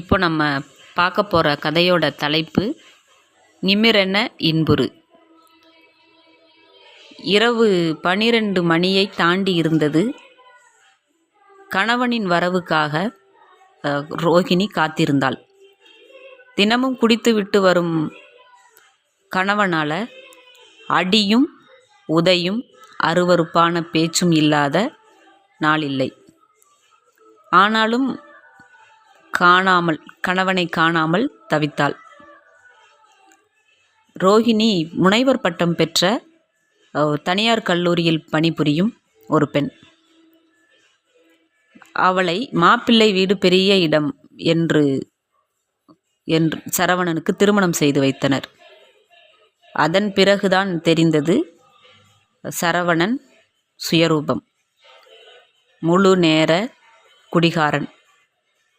இப்போ நம்ம பார்க்க போகிற கதையோட தலைப்பு நிமிரென இன்புறு. இரவு பனிரெண்டு மணியை தாண்டி இருந்தது. கணவனின் வரவுக்காக ரோகிணி காத்திருந்தாள். தினமும் குடித்துவிட்டு வரும் கணவனால் அடியும் உதையும் அருவருப்பான பேச்சும் இல்லாத நாள் இல்லை. ஆனாலும் காணாமல் கணவனை காணாமல் தவித்தாள். ரோஹிணி முனைவர் பட்டம் பெற்ற தனியார் கல்லூரியில் பணிபுரியும் ஒரு பெண். அவளை மாப்பிள்ளை வீடு பெரிய இடம் என்று என்று சரவணனுக்கு திருமணம் செய்து வைத்தனர். அதன் பிறகுதான் தெரிந்தது சரவணன் சுயரூபம். முழு நேர குடிகாரன்.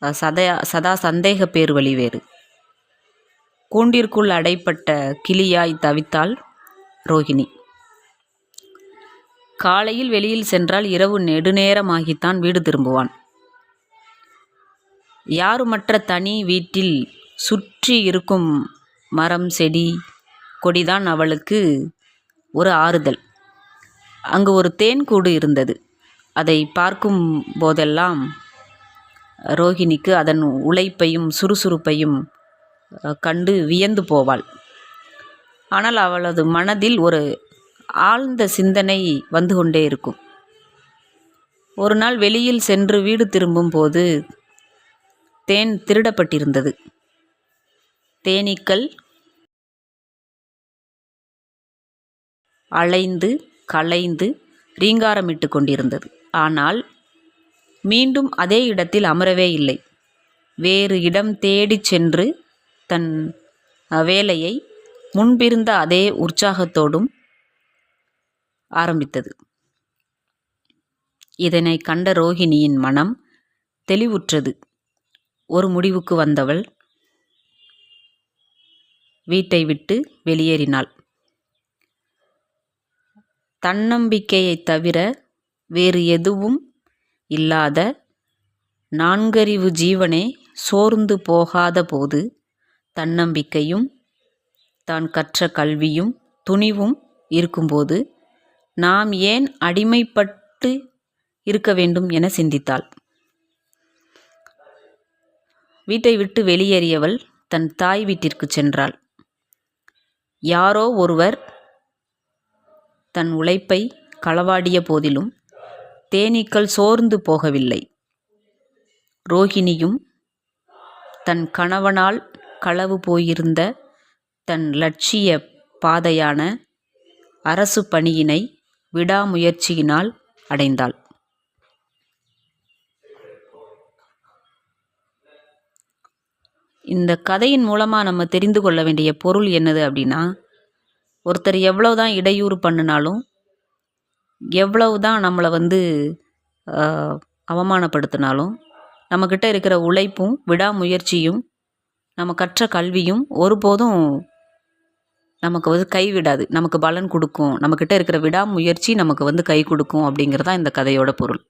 சதையா சதா சந்தேக பேர் வழி வேறு. கூண்டிற்குள் அடைப்பட்ட கிளியாய் தவித்தாள் ரோகிணி காலையில் வெளியில் சென்றால் இரவு நெடுநேரமாகித்தான் வீடு திரும்புவான். யாருமற்ற தனி வீட்டில் சுற்றி இருக்கும் மரம் செடி கொடிதான் அவளுக்கு ஒரு ஆறுதல். அங்கு ஒரு தேன் கூடு இருந்தது. அதை பார்க்கும் போதெல்லாம் ரோகிணிக்கு அதன் உழைப்பையும் சுறுசுறுப்பையும் கண்டு வியந்து போவாள். ஆனால் அவளது மனதில் ஒரு ஆழ்ந்த சிந்தனை வந்து கொண்டே இருக்கும். ஒரு நாள் வெளியில் சென்று வீடு திரும்பும் போது தேன் திருடப்பட்டிருந்தது. தேனீக்கள் அலைந்து கலைந்து ரீங்காரமிட்டு கொண்டிருந்தது. ஆனால் மீண்டும் அதே இடத்தில் அமரவே இல்லை. வேறு இடம் தேடிச் சென்று தன் வேலையை முன்பிருந்த அதே உற்சாகத்தோடும் ஆரம்பித்தது. இதனை கண்ட ரோகிணியின் மனம் தெளிவுற்றது. ஒரு முடிவுக்கு வந்தவள் வீட்டை விட்டு வெளியேறினாள். தன்னம்பிக்கையைத் தவிர வேறு எதுவும் இல்லாத நான்கறிவு ஜீவனே சோர்ந்து போகாத போது தன்னம்பிக்கையும் தான் கற்ற கல்வியும் துணிவும் இருக்கும்போது நாம் ஏன் அடிமைப்பட்டு இருக்க வேண்டும் என சிந்தித்தாள். வீட்டை விட்டு வெளியேறியவள் தன் தாய் வீட்டிற்கு சென்றாள். யாரோ ஒருவர் தன் உழைப்பை களவாடிய போதிலும் தேனீக்கள் சோர்ந்து போகவில்லை. ரோகிணியும் தன் கணவனால் களவு போயிருந்த தன் லட்சிய பாதையான அரசு பணியினை விடாமுயற்சியினால் அடைந்தாள். இந்த கதையின் மூலமாக நம்ம தெரிந்து கொள்ள வேண்டிய பொருள் என்னது அப்படின்னா ஒருத்தர் எவ்வளவுதான் இடையூறு பண்ணினாலும் எவ்வளவுதான் நம்மளை வந்து அவமானப்படுத்தினாலும் நம்மக்கிட்ட இருக்கிற உழைப்பும் விடாமுயற்சியும் நம்ம கற்ற கல்வியும் ஒருபோதும் நமக்கு வந்து கைவிடாது. நமக்கு பலன் கொடுக்கும். நம்மக்கிட்ட இருக்கிற விடாமுயற்சி நமக்கு வந்து கை கொடுக்கும் அப்படிங்கிறது தான் இந்த கதையோட பொருள்.